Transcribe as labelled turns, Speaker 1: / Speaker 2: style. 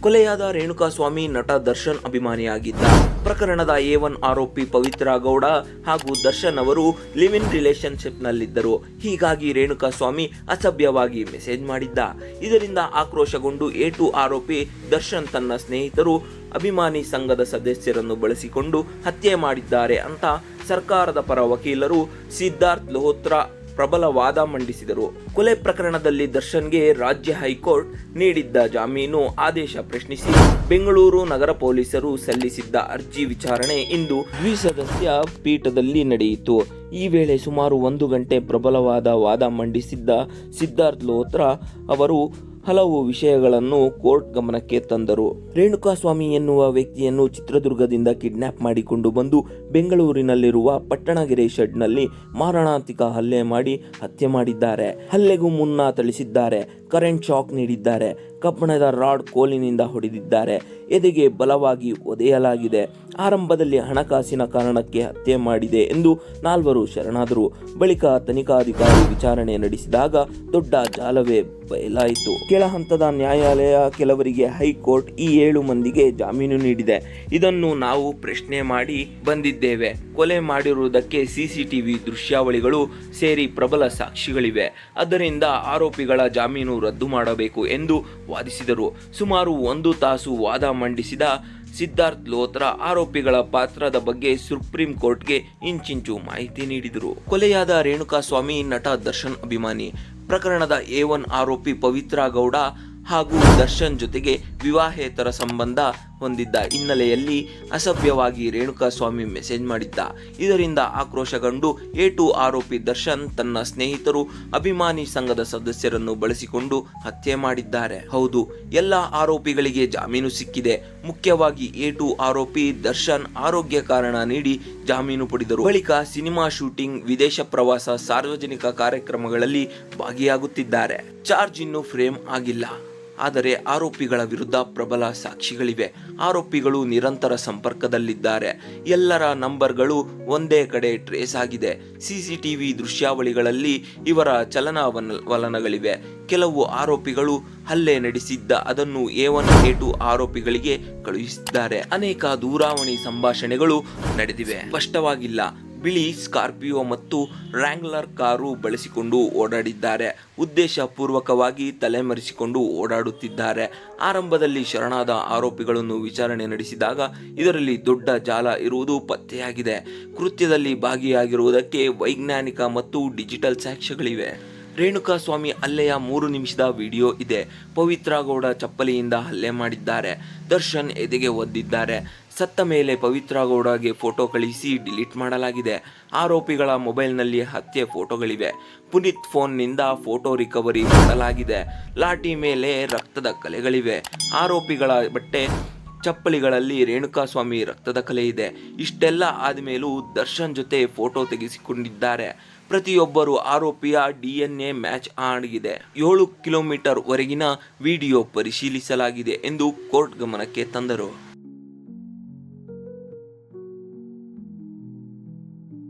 Speaker 1: ಕೊಲೆಯಾದ ರೇಣುಕಾಸ್ವಾಮಿ ನಟ ದರ್ಶನ್ ಅಭಿಮಾನಿಯಾಗಿದ್ದ ಪ್ರಕರಣದ ಎ ಒನ್ ಆರೋಪಿ ಪವಿತ್ರ ಗೌಡ ಹಾಗೂ ದರ್ಶನ್ ಅವರು ಲಿವ್ ಇನ್ ರಿಲೇಶನ್ಶಿಪ್ನಲ್ಲಿದ್ದರು ಹೀಗಾಗಿ ರೇಣುಕಾಸ್ವಾಮಿ ಅಸಭ್ಯವಾಗಿ ಮೆಸೇಜ್ ಮಾಡಿದ್ದ. ಇದರಿಂದ ಆಕ್ರೋಶಗೊಂಡು ಎ ಟು ಆರೋಪಿ ದರ್ಶನ್ ತನ್ನ ಸ್ನೇಹಿತರು ಅಭಿಮಾನಿ ಸಂಘದ ಸದಸ್ಯರನ್ನು ಬಳಸಿಕೊಂಡು ಹತ್ಯೆ ಮಾಡಿದ್ದಾರೆ ಅಂತ ಸರ್ಕಾರದ ಪರ ವಕೀಲರು ಸಿದ್ಧಾರ್ಥ್ ಲೋಹೋತ್ರಾ ಪ್ರಬಲ ವಾದ ಮಂಡಿಸಿದರು. ಕೊಲೆ ಪ್ರಕರಣದಲ್ಲಿ ದರ್ಶನ್ಗೆ ರಾಜ್ಯ ಹೈಕೋರ್ಟ್ ನೀಡಿದ್ದ ಜಾಮೀನು ಆದೇಶ ಪ್ರಶ್ನಿಸಿ ಬೆಂಗಳೂರು ನಗರ ಪೊಲೀಸರು ಸಲ್ಲಿಸಿದ್ದ ಅರ್ಜಿ ವಿಚಾರಣೆ ಇಂದು ದ್ವಿಸದಸ್ಯ ಪೀಠದಲ್ಲಿ ನಡೆಯಿತು. ಈ ವೇಳೆ ಸುಮಾರು ಒಂದು ಗಂಟೆ ಪ್ರಬಲವಾದ ವಾದ ಮಂಡಿಸಿದ್ದ ಸಿದ್ಧಾರ್ಥ್ ಲೋತ್ರಾ ಅವರು ಹಲವು ವಿಷಯಗಳನ್ನು ಕೋರ್ಟ್ ಗಮನಕ್ಕೆ ತಂದರು. ರೇಣುಕಾಸ್ವಾಮಿ ಎನ್ನುವ ವ್ಯಕ್ತಿಯನ್ನು ಚಿತ್ರದುರ್ಗದಿಂದ ಕಿಡ್ನಾಪ್ ಮಾಡಿಕೊಂಡು ಬಂದು ಬೆಂಗಳೂರಿನಲ್ಲಿರುವ ಪಟ್ಟಣಗೆರೆ ಶೆಡ್ನಲ್ಲಿ ಮಾರಣಾಂತಿಕ ಹಲ್ಲೆ ಮಾಡಿ ಹತ್ಯೆ ಮಾಡಿದ್ದಾರೆ. ಹಲ್ಲೆಗೂ ಮುನ್ನ ಥಳಿಸಿದ್ದಾರೆ. ಕರೆಂಟ್ ಶಾಕ್ ನೀಡಿದ್ದಾರೆ. ಕಬ್ಬಣದ ರಾಡ್ ಕೋಲಿನಿಂದ ಹೊಡೆದಿದ್ದಾರೆ. ಎದೆಗೆ ಬಲವಾಗಿ ಒದೆಯಲಾಗಿದೆ. ಆರಂಭದಲ್ಲಿ ಹಣಕಾಸಿನ ಕಾರಣಕ್ಕೆ ಹತ್ಯೆ ಮಾಡಿದೆ ಎಂದು ನಾಲ್ವರು ಶರಣಾದರು. ಬಳಿಕ ತನಿಖಾಧಿಕಾರಿ ವಿಚಾರಣೆ ನಡೆಸಿದಾಗ ದೊಡ್ಡ ಜಾಲವೇ ಬಯಲಾಯಿತು. ಕೆಳ ಹಂತದ ನ್ಯಾಯಾಲಯ ಕೆಲವರಿಗೆ ಹೈಕೋರ್ಟ್ ಈ ಏಳು ಮಂದಿಗೆ ಜಾಮೀನು ನೀಡಿದೆ. ಇದನ್ನು ನಾವು ಪ್ರಶ್ನೆ ಮಾಡಿ ಬಂದಿದ್ದೇವೆ. ಕೊಲೆ ಮಾಡಿರುವುದಕ್ಕೆ ಸಿಸಿಟಿವಿ ದೃಶ್ಯಾವಳಿಗಳು ಸೇರಿ ಪ್ರಬಲ ಸಾಕ್ಷಿಗಳಿವೆ. ಅದರಿಂದ ಆರೋಪಿಗಳ ಜಾಮೀನು ರದ್ದು ಮಾಡಬೇಕು ಎಂದು ವಾದಿಸಿದರು. ಸುಮಾರು ಒಂದು ತಾಸು ವಾದ ಮಂಡಿಸಿದ ಸಿದ್ಧಾರ್ಥ್ ಲೋತ್ರಾ ಆರೋಪಿಗಳ ಪಾತ್ರದ ಬಗ್ಗೆ ಸುಪ್ರೀಂ ಕೋರ್ಟ್ಗೆ ಇಂಚಿಂಚು ಮಾಹಿತಿ ನೀಡಿದರು. ಕೊಲೆಯಾದ ರೇಣುಕಾಸ್ವಾಮಿ ನಟ ದರ್ಶನ್ ಅಭಿಮಾನಿ, ಪ್ರಕರಣದ ಎ ಒನ್ ಆರೋಪಿ ಪವಿತ್ರ ಗೌಡ ಹಾಗೂ ದರ್ಶನ್ ಜೊತೆಗೆ ವಿವಾಹೇತರ ಸಂಬಂಧ ಹೊಂದಿದ್ದ ಹಿನ್ನೆಲೆಯಲ್ಲಿ ಅಸಭ್ಯವಾಗಿ ರೇಣುಕಾಸ್ವಾಮಿ ಮೆಸೇಜ್ ಮಾಡಿದ್ದ. ಇದರಿಂದ ಆಕ್ರೋಶಗೊಂಡು ಎ ಟು ಆರೋಪಿ ದರ್ಶನ್ ತನ್ನ ಸ್ನೇಹಿತರು ಅಭಿಮಾನಿ ಸಂಘದ ಸದಸ್ಯರನ್ನು ಬಳಸಿಕೊಂಡು ಹತ್ಯೆ ಮಾಡಿದ್ದಾರೆ. ಹೌದು, ಎಲ್ಲ ಆರೋಪಿಗಳಿಗೆ ಜಾಮೀನು ಸಿಕ್ಕಿದೆ. ಮುಖ್ಯವಾಗಿ ಎ ಟು ಆರೋಪಿ ದರ್ಶನ್ ಆರೋಗ್ಯ ಕಾರಣ ನೀಡಿ ಜಾಮೀನು ಪಡೆದರು. ಬಳಿಕ ಸಿನಿಮಾ ಶೂಟಿಂಗ್, ವಿದೇಶ ಪ್ರವಾಸ, ಸಾರ್ವಜನಿಕ ಕಾರ್ಯಕ್ರಮಗಳಲ್ಲಿ ಭಾಗಿಯಾಗುತ್ತಿದ್ದಾರೆ. ಚಾರ್ಜ್ ಇನ್ನೂ ಫ್ರೇಮ್ ಆಗಿಲ್ಲ. ಆದರೆ ಆರೋಪಿಗಳ ವಿರುದ್ಧ ಪ್ರಬಲ ಸಾಕ್ಷಿಗಳಿವೆ. ಆರೋಪಿಗಳು ನಿರಂತರ ಸಂಪರ್ಕದಲ್ಲಿದ್ದಾರೆ. ಎಲ್ಲರ ನಂಬರ್ಗಳು ಒಂದೇ ಕಡೆ ಟ್ರೇಸ್ ಆಗಿದೆ. ಸಿಸಿಟಿವಿ ದೃಶ್ಯಾವಳಿಗಳಲ್ಲಿ ಇವರ ಚಲನವಲನಗಳಿವೆ. ಕೆಲವು ಆರೋಪಿಗಳು ಹಲ್ಲೆ ನಡೆಸಿದ್ದ ಅದನ್ನು ಎ ಒನ್ ಎ ಟು ಆರೋಪಿಗಳಿಗೆ ಕಳುಹಿಸಿದ್ದಾರೆ. ಅನೇಕ ದೂರವಾಣಿ ಸಂಭಾಷಣೆಗಳು ನಡೆದಿವೆ. ಸ್ಪಷ್ಟವಾಗಿಲ್ಲ. ಬಿಳಿ ಸ್ಕಾರ್ಪಿಯೋ ಮತ್ತು ರ್ಯಾಂಗ್ಲರ್ ಕಾರು ಬಳಸಿಕೊಂಡು ಓಡಾಡಿದ್ದಾರೆ. ಉದ್ದೇಶಪೂರ್ವಕವಾಗಿ ತಲೆಮರೆಸಿಕೊಂಡು ಓಡಾಡುತ್ತಿದ್ದಾರೆ. ಆರಂಭದಲ್ಲಿ ಶರಣಾದ ಆರೋಪಿಗಳನ್ನು ವಿಚಾರಣೆ ನಡೆಸಿದಾಗ ಇದರಲ್ಲಿ ದೊಡ್ಡ ಜಾಲ ಇರುವುದು ಪತ್ತೆಯಾಗಿದೆ. ಕೃತ್ಯದಲ್ಲಿ ಭಾಗಿಯಾಗಿರುವುದಕ್ಕೆ ವೈಜ್ಞಾನಿಕ ಮತ್ತು ಡಿಜಿಟಲ್ ಸಾಕ್ಷ್ಯಗಳಿವೆ. ರೇಣುಕಾಸ್ವಾಮಿ ಹಲ್ಲೆಯ ಮೂರು ನಿಮಿಷದ ವಿಡಿಯೋ ಇದೆ. ಪವಿತ್ರ ಗೌಡ ಚಪ್ಪಲಿಯಿಂದ ಹಲ್ಲೆ ಮಾಡಿದ್ದಾರೆ. ದರ್ಶನ್ ಎದೆಗೆ ಒದ್ದಿದ್ದಾರೆ. ಸತ್ತ ಮೇಲೆ ಪವಿತ್ರ ಗೌಡಗೆ ಫೋಟೋ ಕಳಿಸಿ ಡಿಲೀಟ್ ಮಾಡಲಾಗಿದೆ. ಆರೋಪಿಗಳ ಮೊಬೈಲ್ನಲ್ಲಿ ಹತ್ಯೆ ಫೋಟೋಗಳಿವೆ. ಪುನೀತ್ ಫೋನ್ನಿಂದ ಫೋಟೋ ರಿಕವರಿ ಮಾಡಲಾಗಿದೆ. ಲಾಠಿ ಮೇಲೆ ರಕ್ತದ ಕಲೆಗಳಿವೆ. ಆರೋಪಿಗಳ ಬಟ್ಟೆ ಚಪ್ಪಲಿಗಳಲ್ಲಿ ರೇಣುಕಾಸ್ವಾಮಿ ರಕ್ತದ ಕಲೆ ಇದೆ. ಇಷ್ಟೆಲ್ಲ ಆದಮೇಲೂ ದರ್ಶನ್ ಜೊತೆ ಫೋಟೋ ತೆಗೆಸಿಕೊಂಡಿದ್ದಾರೆ. ಪ್ರತಿಯೊಬ್ಬರು ಆರೋಪಿಯ ಡಿ ಎನ್ ಎ ಮ್ಯಾಚ್ ಆಗಿದೆ. ಏಳು ಕಿಲೋಮೀಟರ್ ವರೆಗಿನ ವಿಡಿಯೋ ಪರಿಶೀಲಿಸಲಾಗಿದೆ ಎಂದು ಕೋರ್ಟ್ ಗಮನಕ್ಕೆ ತಂದರು.